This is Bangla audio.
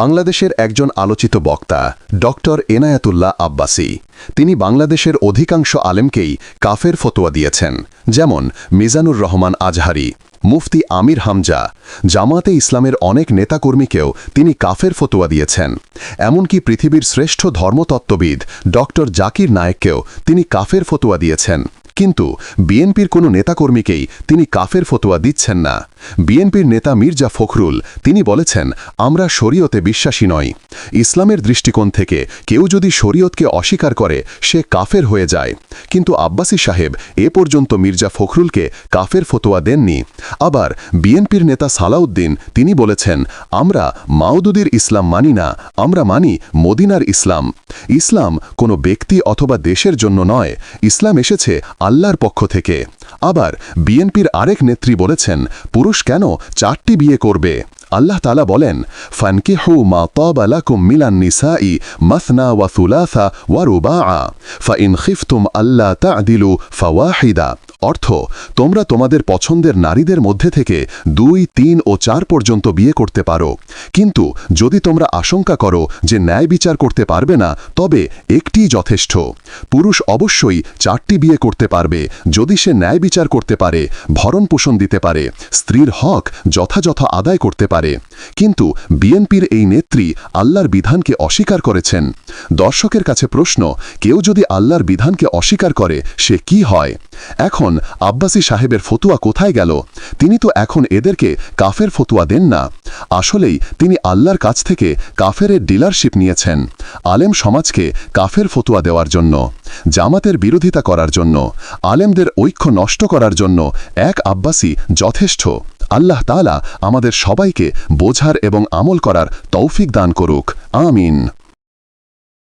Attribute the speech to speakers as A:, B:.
A: বাংলাদেশের একজন আলোচিত বক্তা ডক্টর এনায়াতুল্লাহ আব্বাসী। তিনি বাংলাদেশের অধিকাংশ আলেমকেই কাফের ফতোয়া দিয়েছেন, যেমন মিজানুর রহমান আজহারি, মুফতি আমির হামজা। জামাতে ইসলামের অনেক নেতাকর্মীকেও তিনি কাফের ফতোয়া দিয়েছেন। এমনকি পৃথিবীর শ্রেষ্ঠ ধর্মতত্ত্ববিদ ডক্টর জাকির নায়েককেও তিনি কাফের ফতোয়া দিয়েছেন। কিন্তু বিএনপির কোনো নেতাকর্মীকেই তিনি কাফের ফতোয়া দিচ্ছেন না। বিএনপির নেতা মির্জা ফখরুল, তিনি বলেছেন, আমরা শরীয়তে বিশ্বাসী নই। ইসলামের দৃষ্টিকোণ থেকে কেউ যদি শরীয়তকে অস্বীকার করে, সে কাফের হয়ে যায়। কিন্তু আব্বাসী সাহেব এ পর্যন্ত মির্জা ফখরুলকে কাফের ফতোয়া দেননি। আবার বিএনপির নেতা সালাউদ্দিন, তিনি বলেছেন, আমরা মাউদুদির ইসলাম মানি না, আমরা মানি মদিনার ইসলাম। ইসলাম কোনো ব্যক্তি অথবা দেশের জন্য নয়, ইসলাম এসেছে আল্লাহর পক্ষ থেকে। আবার বিএনপির আরেক নেত্রী বলেছেন, পুরুষ কেন চারটি বিয়ে করবে? আল্লাহ তালা বলেন ফানকিহু মা তবালাকুম মিলান নিসাই মাথনা ওয়া থুলাথা ওয়া রুবা ফা ইন খিফতুম আল্লাহ তাদিলু ফাওয়াহিদা অর্থ, তোমরা তোমাদের পছন্দের নারীদের মধ্যে থেকে দুই, তিন ও চার পর্যন্ত বিয়ে করতে পারো। কিন্তু যদি তোমরা আশঙ্কা করো যে ন্যায় বিচার করতে পারবে না, তবে একটিই যথেষ্ট। পুরুষ অবশ্যই চারটি বিয়ে করতে পারবে। যদি সে ন্যায় বিচার করতে পারে, ভরণ পোষণ দিতে পারে, স্ত্রীর হক যথাযথ আদায় করতে পারে। কিন্তু বিএনপির এই নেত্রী আল্লাহর বিধানকে অস্বীকার করেছেন। দর্শকের কাছে প্রশ্ন, কেউ যদি আল্লাহর বিধানকে অস্বীকার করে, সে কি হয়? এখন আব্বাসী সাহেবের ফতুয়া কোথায় গেল? তিনি তো এখন এদেরকে কাফের ফতুয়া দেন না। আসলেই তিনি আল্লাহর কাছ থেকে কাফেরের ডিলারশিপ নিয়েছেন, আলেম সমাজকে কাফের ফতুয়া দেওয়ার জন্য, জামাতের বিরোধিতা করার জন্য, আলেমদের ঐক্য নষ্ট করার জন্য এক আব্বাসী যথেষ্ট। আল্লাহ তালা আমাদের সবাইকে বোঝার এবং আমল করার তৌফিক দান করুক। আমিন।